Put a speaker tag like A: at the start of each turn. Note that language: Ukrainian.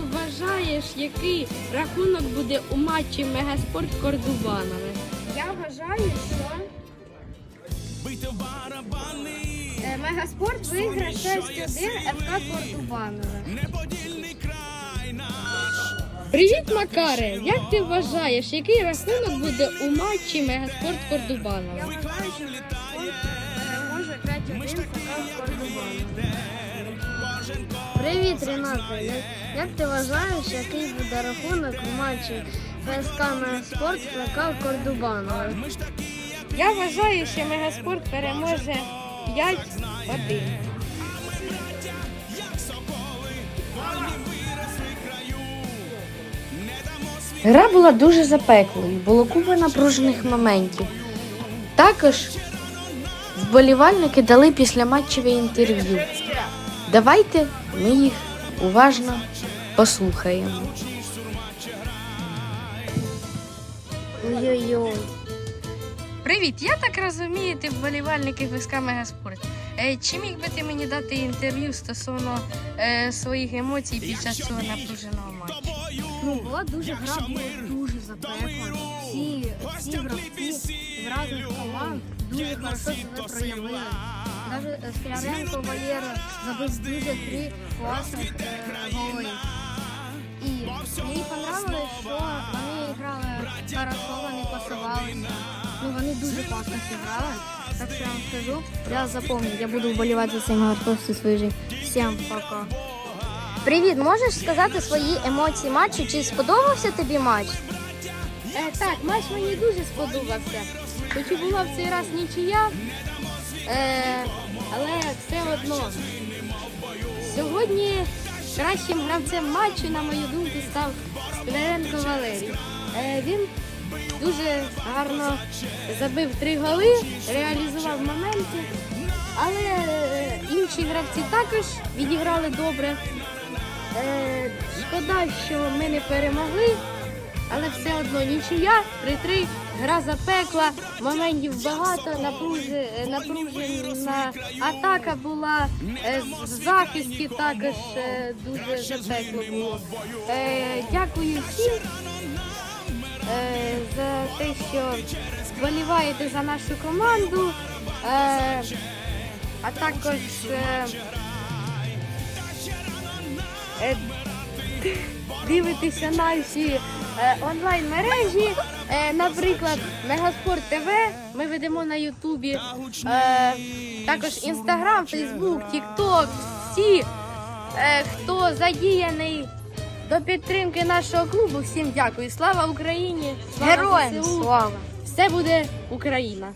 A: вважаєш, який рахунок буде у матчі Мегаспорт Кордубанове?
B: Я вважаю, що е, Мегаспорт виграє 6-1 ФК Кордубанове.
A: Привіт, Макаре! Як ти вважаєш, який рахунок буде у матчі Мегаспорт
B: Я
A: Кордубанове?
B: вважаю, що Мегаспорт переможе 5-1 ФК Кордубанове.
C: Привіт, Рената. Як, ти вважаєш, який буде рахунок в матчі ФСК Спорт ФК Кордубанове?
A: Я вважаю, що Мегаспорт переможе 5-1. Гра була дуже запеклою, було купа напружених моментів. Також вболівальники дали післяматчеве інтерв'ю. Давайте ми їх уважно послухаємо.
C: Ой-ой-ой.
A: Привіт, я так розумію, ти вболівальник ФСК Мегаспорт. Е, Чи міг би ти мені дати інтерв'ю стосовно е, своїх емоцій під час цього напруженого матчу?
B: Ну, була дуже гра, була дуже запекла. Всі, всі гравці з різних команд дуже хорошо себе проявили. Навіть Скляренко Валєра забив дуже три класних е, голи. І мені понравилось, що вони грали хорошо, вони пасувалися. Ну, вони дуже класно зіграли. Так що я вам скажу, я запомню, я буду вболівати за цей Мегаспорт всю свою життя. Всім пока.
C: Привіт, можеш сказати свої емоції матчу? Чи сподобався тобі матч?
A: Е, так, матч мені дуже сподобався. Хоч і була в цей раз нічия, е, але все одно. Сьогодні кращим гравцем матчу, на мою думку, став Скляренко Валерій. Е, він дуже гарно забив три голи, реалізував моменти, але е, інші гравці також відіграли добре. Е, шкода, що ми не перемогли, але все одно нічия, 3-3, гра запекла, моментів багато, напружи, е, напружена атака була, е, в захисті також е, дуже запекло було. Е, Дякую всім е, за те, що вболіваєте за нашу команду, е, а також е, е, дивитеся наші е, онлайн-мережі, е, наприклад, Мегаспорт ТВ. Ми ведемо на Ютубі. Е, також Інстаграм, Фейсбук, Тікток. Всі, хто задіяний до підтримки нашого клубу, всім дякую. Слава Україні! Слава
C: Героям
A: ЗСУ!
C: слава!
A: Все буде Україна!